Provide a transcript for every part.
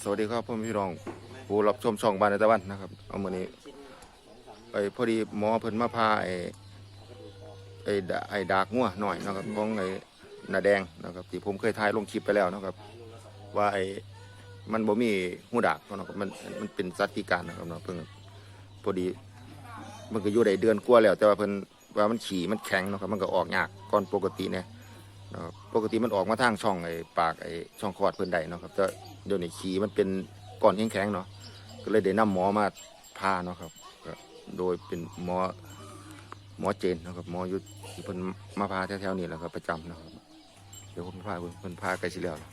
สวัสดีครับพ่อพี่น้องผู้รับชมช่องบ้านในตะวันนะครับ เอามือนี้ไอ้พอดีหมอเพิ่นมาพาไอ้ไอ้ดาไอ้ดากงัวหน่อยนะครับของไอ้หนาแดงนะครับที่ผมเคยถ่ายลงคลิปไปแล้วนะครับ ว่าไอ้มันบ่มีหูดากเนาะครับมันมันเป็นสัตว์พิการนะครับเนาะเพิ่งพอดี มันก็อยู่ได้เดือนกว่าแล้ว แต่ว่าเพิ่นว่ามันขี่มันแข็งนะครับมันก็ออกยากก่อนปกติเนี่ย นะครับปกติมันออกมาทางช่องไอ้ปากไอ้ช่องคลอดเพิ่อนได้เนาะครับแต่เดี๋ยวนี้ขี้มันเป็นก้อนแข็งๆเนาะก็เลยได้นำหมอมาพาเนาะครับโดยเป็นหมอหมอเจนนะครับหมออยู่ที่เพิ่นมาพาแถวๆนี้แหละครับประจำนะครับเดี๋ยวผมพาเพิ่นเพิ่นพาไกลสิแล้วล่ะ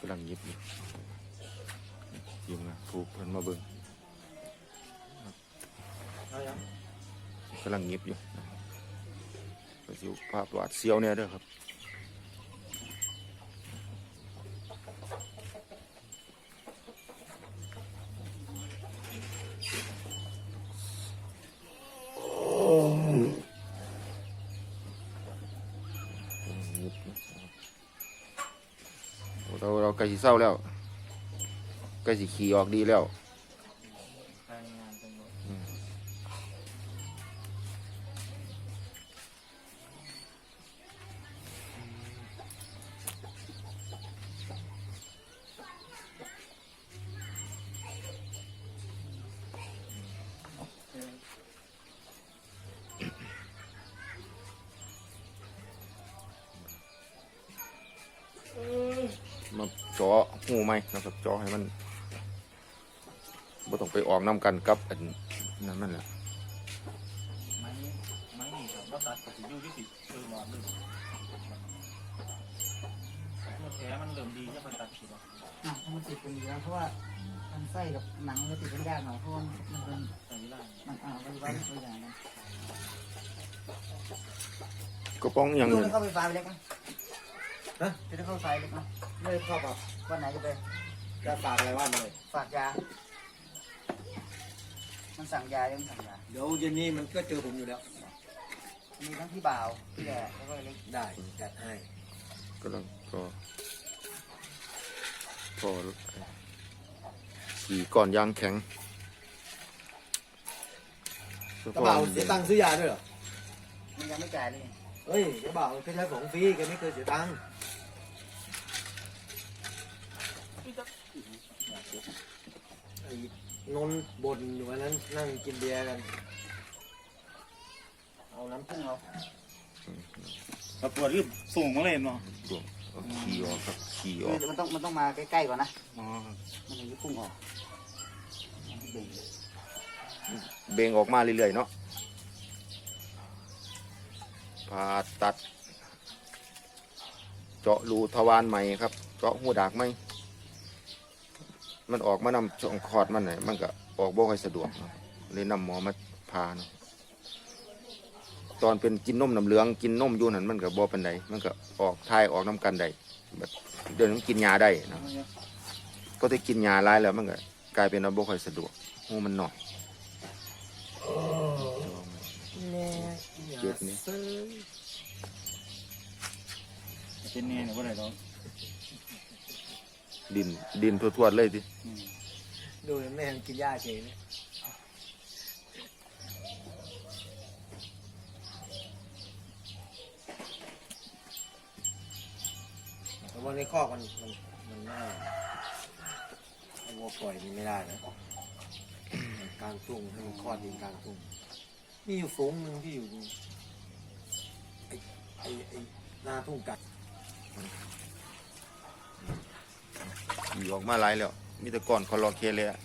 กำลังยิบอยู่ยิมนะถูกเพิ่นมาเบิ่งกำลังยิบอยู่ ก็สิภาพวาดเสียวเนี่ยด้อครับเราเราใกล้สิเศร้าแล้วใกล้สิขี่ออกดีแล้ว มาจาะหูไหมนะครับจาะให้มันบ่ต้องไปออกน้ำกันกับอันนั้นนั่นแหละไม้ไม้นี่ครับว่าตัดกับสิอยูที่สิเออหลอดเลยเมื่อแผลมันเริ่มดีจะมันตัดสิบ่อะมันติดกันอยู่แล้วเพราะว่ามันไส้กับหนังมันติดกันยากหน่อยเพราะว่ามันเป็นใส่ล่างมันอ่ามันไว้ตัวอย่างนะกระป๋องอย่างลูกอื่นจะเข้าไฟฟ้าไปเล็กไห มฮะจะเข้าไฟเล็กไหมไม่ชอบแบบวันไหนจะไปจะฝากอะไรว่าเลยฝากยา มันสั่งยาเรื่องสั่งยา เดี๋ยวเย็นนี้มันก็เจอผมอยู่แล้ว มีทั้งที่บ่าวที่แดดแล้วก็เล็กได้จัดให้กำลังก็พอขี่ก่อนยางแข็งกระเป๋าเสียตังค์ซื้อยาด้วยเหรอ มันยังไม่จ่ายเลยเฮ้ยกระเป๋าแค่ใช้ของฟรีแกไม่เคยเสียตังค์ไอ้ นนท์บ่นอยู่วันนั้นนั่งกินเบียร์กัน เอาน้ำพุ่งเอาเราปวดรีบส่งมาเลยเนาะรวมเอาขี่ออกครับขี่อคืออกมันต้องมันต้องมาใกล้ๆก่อนนะ อ๋อมันถึงจะพุ่งออกเบ่งเบ่งออกมาเรื่อยๆเนาะผ่าตัด เจาะรูทวารใหม่ครับ เจาะหูดากไหม มันออกมานำช่องคลอดมันน่ะมันก็ออกบ่ค่อยสะดวกเนาะเลยนำหมอมาพาเนาะตอนเป็นกินนมน้ำเหลืองกินนมอยู่นั่นมันก็บ่ปานใดมันก็ออกทายออกน้ำกันได้แบบเดินมันกินยาได้นะก็ได้กินยาหลายแล้วมันก็กลายเป็นว่าบ่ค่อยสะดวกหูมันหน่อยเจ็บนี่ เป็นแน่เนี่ยว่าไรเรา ดิน ดินทั่วๆเลยทีดูแม่งกินยาเฉยเลยแต่ว่าในคอกมันมันมันไม่เอาวัวปล่อยมันไม่ได้นะกลางทุ่งให้มันคลอดเองกลางทุ่งมีอยู่ฝูงหนึ่งที่อยู่ไอ้ไอ้ไอ้หน้าทุ่งกัด ขี่ออกมาหลายแล้วมีแต่ก่อนคอลอเคเลยอะ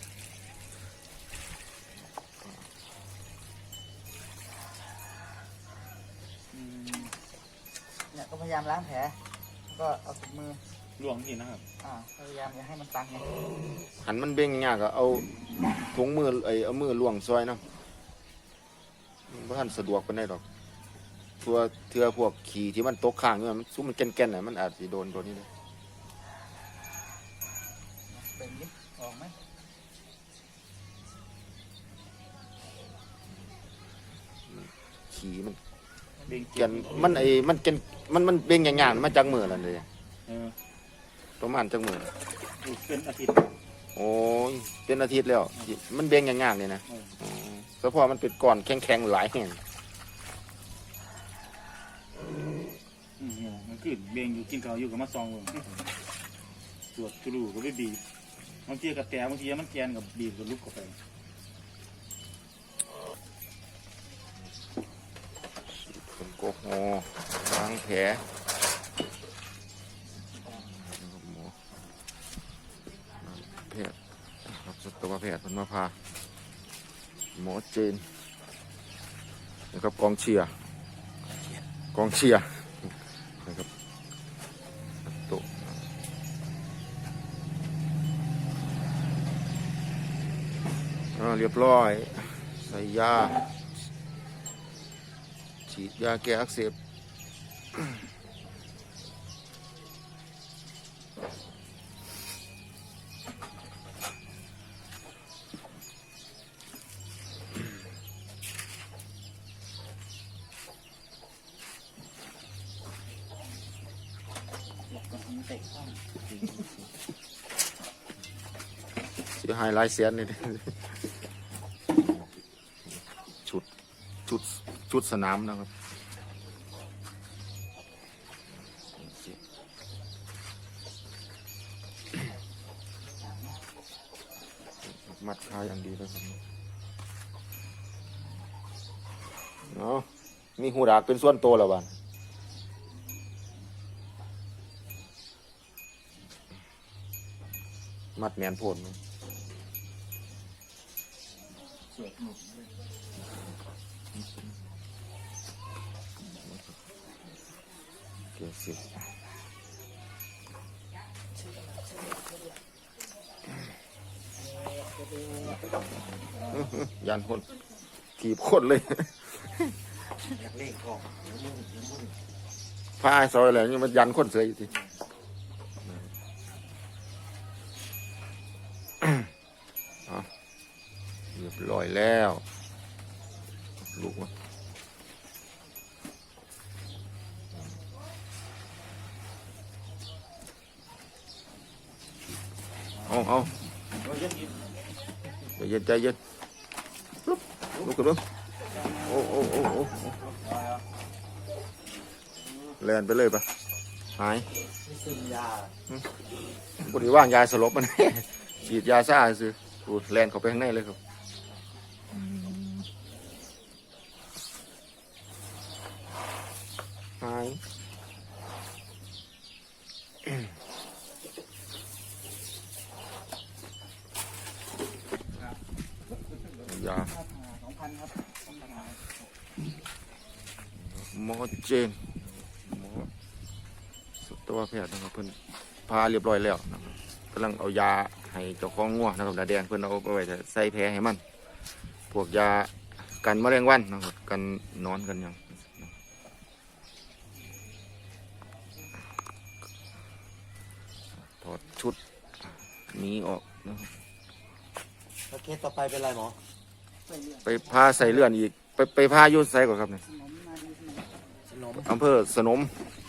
เนี่ยก็พยายามล้างแผลแล้วก็เอาถุงมือหลวงที่นะครับ อ่าพยายามอย่าให้มันตันไงหันมันเบ่งยากก็เอาถุงมือไอ้เอามือล่วงซอยเนาะบ่ทันสะดวกปานใดดอกทัวเทือพวกขี่ที่มันตกข้างอยู่มันซุ่มมันแก่นๆน่ะมันอาจสิโดนตัวนี้เลย เป็นดิออกไหม ขี่มันเบ่งแก่นมันไอ้มันแก่นมันมันเบ่งยากๆมาจากมือนั่นเลยเออประมาณจังมืออยู่เป็นอาทิตย์โอ้ยเป็นอาทิตย์แล้ว มันเบ่งยากๆเลยนะเอออ๋อเฉพาะมันเป็นก้อนแข็งๆหลายแห่งอืมเนี่ยมันคือเบงอยู่กินข้าวอยู่กับมาซองเบิ่งตรวจทุลูก็ไปบีบบางทีก็แต่บางทีมันแกนกับบีบกับลุกเข้าไป แอลกอฮอล์ล้างแผลหมอแพทย์ครับสัตวแพทย์มันมาพาหมอเจนนะครับกองเชียร์กองเชียร์นะครับโต๊ะอ่าเรียบร้อย ใส่ยา ฉีดยาแก้อักเสบก็ทำเตะข้างเสียหายหลายแสนนี่ ชุด ชุด ชุดสนามนะครับมัดคาอย่างดีเลยครับเนาะมีหูดากเป็นส่วนตัวแล้วบ้านมัดแมนโพดมั้งสวยหนุกเลย เกี่ยวสิยันคนถีบคนเลยอยาซอยอะไรนี่มันยันคนเสืออยู่ทีเรียบร้อยแล้ว ลูกวะ เอาเอเย็นใจเย็นใจเย็นลุกลุกกันลุกโอ้โอ้โอ้โอ้แลนไปเลยปะหายนี่ซึมยาบริว่างยาสลบมันฉีดยาซ่าซื้อดูแลนเขาไปข้างในเลยครับหาย ยาค่าผ่าสองพันครับต้องผ่าหมอเจนหมอสัตวแพทย์นะครับเพิ่นพาเรียบร้อยแล้วนะครับกำลังเอายาให้เจ้าของงัวนะครับนาแดงเพิ่นเอาไปไว้ใส่แผลให้มัน พวกยากันมะเร็งวันนะครับกันนอนกันหยังถอดชุดหนี้ออกนะครับแล้วเคสต่อไปเป็นไรหมอใส่เลือด ไปพาใส่เลื่อนอีก ไปไปพาอยุ่ใส่ก่อนครับเนี่ยสนมนาดีสนมสนมอำเภอสนม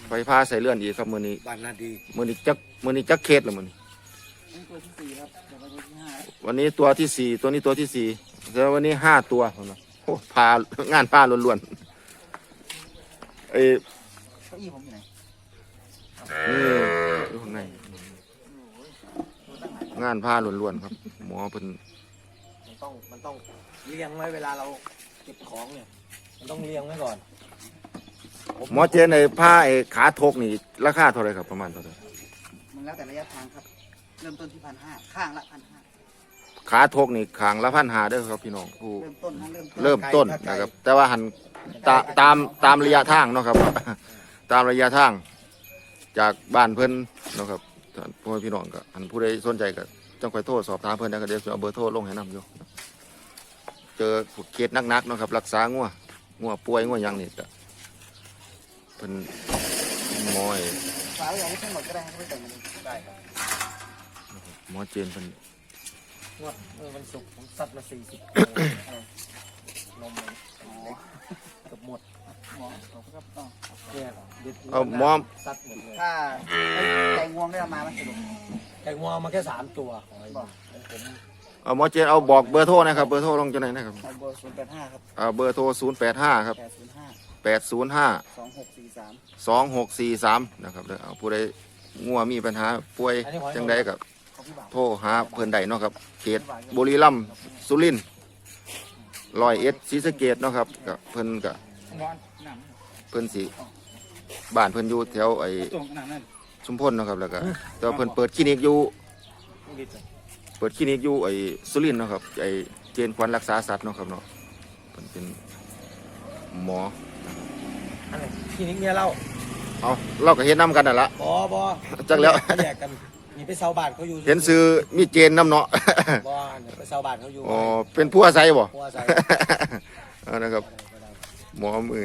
ไปพาใส่เลื่อนอีกครับมือนี้บ้านนาดีมือนี้จักมือนี้จักเคสแล้วมือนี้นี่ตัวที่สี่ครับเดี๋ยวไปตัวที่ห้าวันนี้ตัวที่สี่ตัวนี้ตัวที่สี่แล้ววันนี้ห้าตัวนะโอ้พางานพาล้วนๆเอ้ยเก้าอี้ผมอยู่ไหนนี่อยู่ข้างในตัวตั้งไหนงานพาล้วนๆครับ หมอเป็นมันต้องมันต้อง เลี้ยงไว้เวลาเราเก็บของเนี่ย มันต้องเลี้ยงไว้ก่อนหมอเจนในผ้าไอ้ขาทกนี่ราคาเท่าไหรครับประมาณเท่าไหรมันแล้วแต่ระยะทางครับ เริ่มต้นที่พันห้าข้างละพันห้าขาทกนี่ขางละพันหาเด้อครับพี่น้องผู้เริ่มต้นนะเริ่มต้นเริ่มต้นนะครับ แต่ว่าหันตาตามตามระยะทางเนาะครับ ตามระยะทาง จากบ้านเพิ่นเนาะครับท่านพ่อแม่พี่น้องก็หันผู้ใดสนใจก็ต้องคอยโทรสอบถามเพิ่นนะครับเดี๋ยวจะเอาเบอร์โทรลงให้นำอยู่ เจอพวกเคสนักๆเนาะครับ รักษางัวงัวป่วยงัวหยังนี่ก็เพิ่นหมอไอ้ฝาไว้อย่างนี้ทั้งหมดก็ได้ให้ไม่แต่งมันได้ครับหมอเจนเพิ่นงวดเมื่อวันศุกร์ผมซัดมาสี่สิบนมมันอ๋อเกือบหมดหมอขอบคุณครับอ๋อเนี่ยดิดเอาหมอซัดหมดเลยถ้าใจงัวงได้มาไหมสรุปไก่งวงเอามาแค่สามตัวของไอ้บอกของผม เอาหมอเจนเอาบอกเบอร์โทรนะครับเบอร์โทรลงจะไหนนะครับเอาเบอร์ศูนย์แปดห้าครับเอาเบอร์โทร 0 8 5 ครับ แปดศูนย์ห้า8 0 5 สองหกสี่สาม 2 6 4 3 นะครับเด้อเอาผู้ใดงัวมีปัญหาป่วยจังใดกับของพี่บ่าวโทรหาเพิ่นใดเนาะครับ เขตบุรีรัมย์สุรินทร์ร้อยเอ็ดศรีสะเกดเนาะครับกับเพิ่นกับร้อนน้เพิ่นสิบ้านเพิ่นอยู่แถวไอ้ำตรงน้ำนั่นชุมพลเนาะครับแล้วก็แต่ว่าเพิ่นเปิดคลินิกอยู่ลูกดิบ เปิดคลินิกอยู่ไอ้สุรินทร์เนาะครับไอ้เจนควันรักษาสัตว์เนาะครับเนาะเพิ่นเป็นหมออันไหนคลินิกเนี่ยเล่าเอาเราก็เฮ็ดนํกันนั่นละ บอบอจักแล้วเขาแยกกันมีไปเซาบานเขาอยู่เห็นซื้อมีเจนนํเนาะบอเนี่ยไปเซาบานเขาอยู่อ๋อเป็นผู้อาศัยบ่พัวใส่ เอานะครับหมอมือ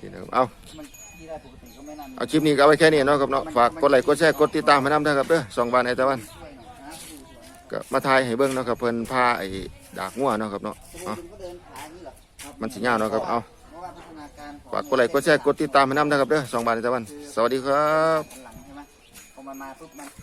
นี่นะครับเอามันที่ได้ปกติก็ไม่นานเอาคลิปนี้ก็เอาไว้แค่นี้เนาะครับเนาะฝากกดไลค์กดแชร์กดติดตามให้นำด้วยครับเด้อสองบานไอ้ตะวัน ก็มาทายให้เบิ่งเนาะครับเพิ่นพาไอ้ดากงัวเนาะครับเนาะเอามันสิยาวเนาะครับเอาฝากกดไลค์กดแชร์กดติดตามให้น้ำนะครับเด้อสองบาทในตะวัน สวัสดีครับพอมันมาปุ๊บมัน